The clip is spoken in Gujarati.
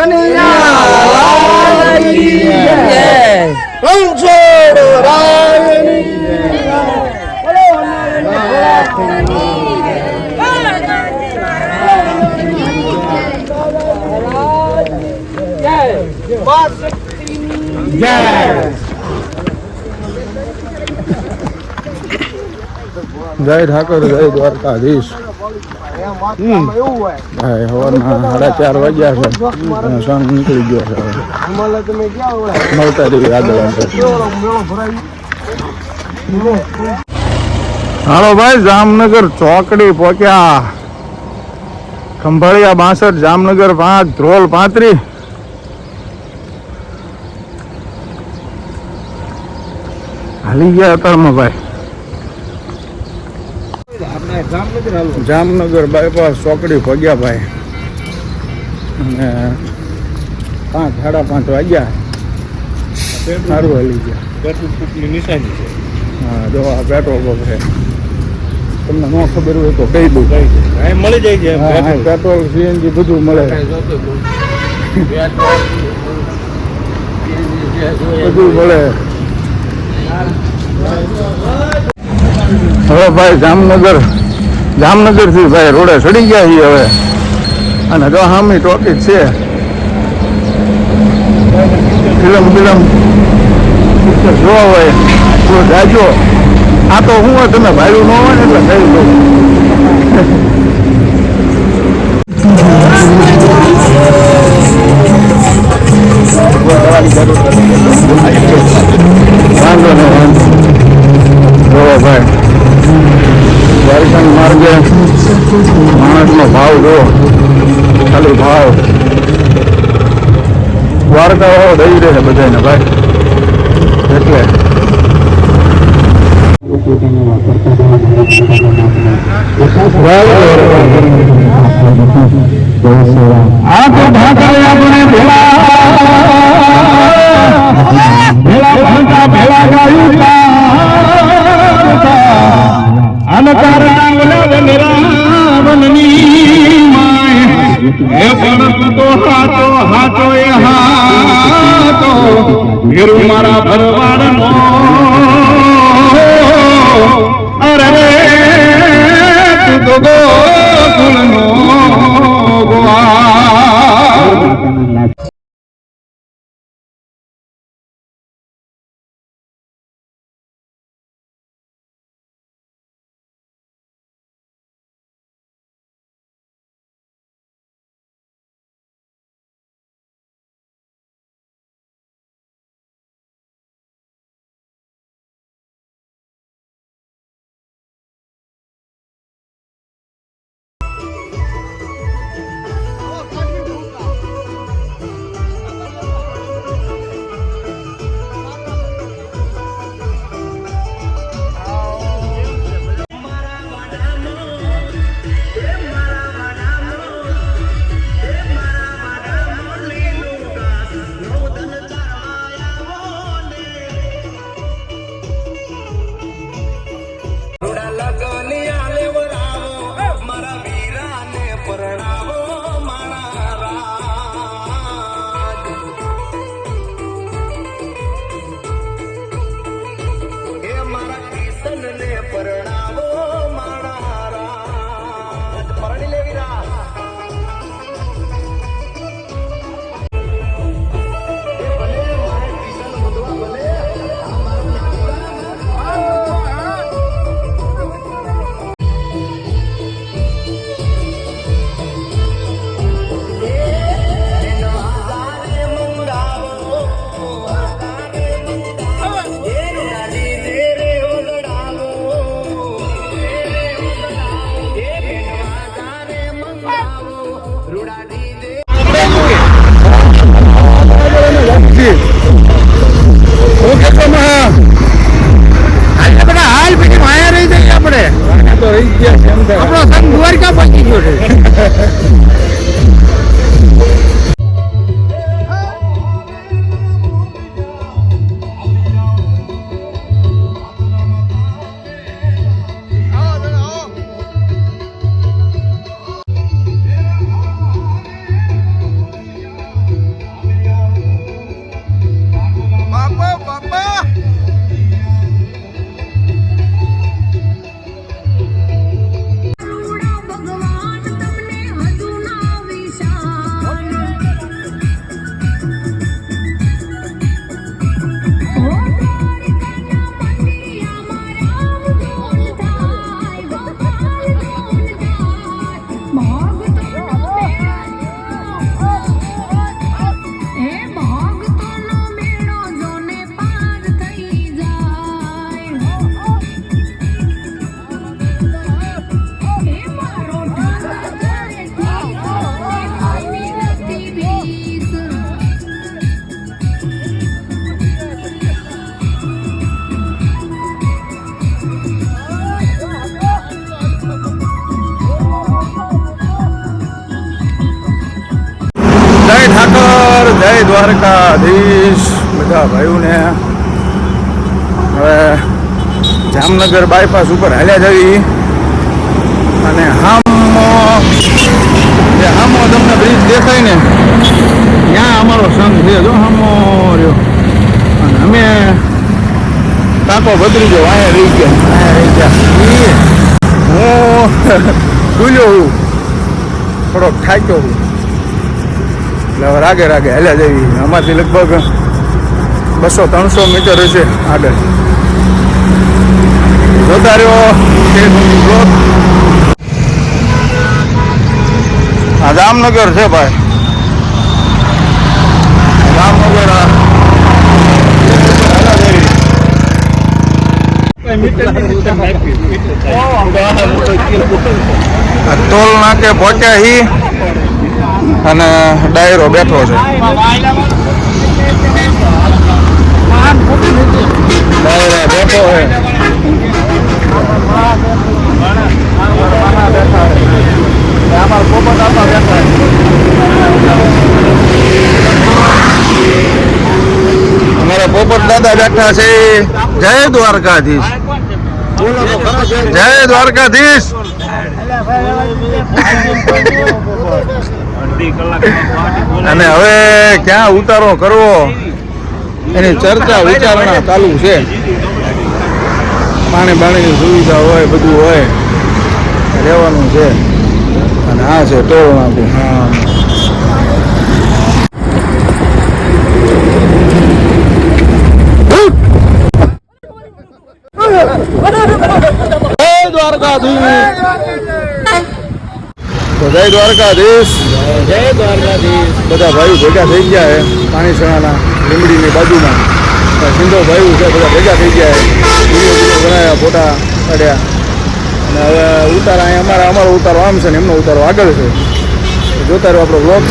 કનૈયા રણછોડ રાયની જય ઠાકોર જય દ્વારકાધીશ ભાઈ સવારના સાડા ચાર વાગ્યા છે. સાંજ નીકળી ગયો હાલો ભાઈ, જામનગર ચોકડી પહોંચ્યા. ખંભાળિયા બાસઠ જામનગર પાંચ, ધ્રોલ પાંત્રી હાલી ગયા અત્યારમાં ભાઈ. જામનગર બાયપાસ ચોકડી પગ્યા ભાઈ અને પાંચ સાડા પાંચ વાગ્યા. સારું હલી ગયા. પેટ્રોલ પંપની નિશાની છે હા જો આ પેટ્રોલ પંપ છે. તમને ન ખબર હોય તો કહી દઉં. મળી જાય છે પેટ્રોલ. પેટ્રોલ સીએનજી બધું મળે. બધું મળે. હવે ભાઈ જામનગર. જામનગરથી ભાઈ રોડે ચડી ગયા છીએ હવે. અને જો હામી ટોપિક છે. Film film. પિક્ચર જોવા હોય તો જાજો. આ તો હું તમે ભાડું ન હોય ને એટલે કહી દઉં વાંધો નહીં, વાંધો ભાઈ દ્વારકા માર્ગે. માણસનો ભાવ જો. ખાલી ભાવ. દ્વારકા વાળો દઈ દે છે બધાને ભાઈ. એટલે. આ તો ભાકરે આપણે ભેળા. મારા ભરવાડનો અરે આપણો સંઘ દ્વારકા પહોંચી ગયો છે દ્વારકાધીશ બધા ભાઈઓને. હવે જામનગર બાયપાસ ઉપર હાલ્યા જવી. અને હામો જે હામો તમને બ્રિજ દેખાય ને, ત્યાં અમારો સંઘ છે. જો હામો રહ્યો. અને અમે કાકો બદલી ગયો અહીંયા રહી ગયા. અહીંયા રહી ગયા. હું ભૂલ્યો હું થોડોક થાક્યો હું એટલે હવે રાગે રાગે હેલા જવી અમારથી લગભગ બસો ત્રણસો મીટર છે આગળ. જોતા રહ્યો. આ જામનગર છે ભાઈ. જામનગર ટોલ નાકે પહોંચ્યા હી. અને ડાયરો બેઠો છે. ડાયરો બેઠો અમારા પોપટ દાદા બેઠા છે. જય દ્વારકાધીશ. જય દ્વારકાધીશ. અને હવે ક્યાં ઉતારો કરવો? એની ચર્ચા વિચારણા ચાલુ છે. પાણી પાણીની સુવિધા હોય બધું હોય. રહેવાનું છે. અને આ છે ટોલ નાકું હા દ્વારકાધીશ. તો જય દ્વારકાધીશ. જય દ્વારકાધીશ. બધા ભાઈઓ ભેગા થઈ ગયા છે પાણીસણાના લીમડીની બાજુમાં. સિંધો ભાઈઓ છે, બધા ભેગા થઈ ગયા છે. વીડિયો બનાવ્યા, ફોટા કાઢ્યા. અને હવે ઉતારો, અહીંયા અમારા, અમારો ઉતારો આમ છે ને એમનો ઉતારો આગળ છે. જોતા રહ્યો આપણો બ્લોગ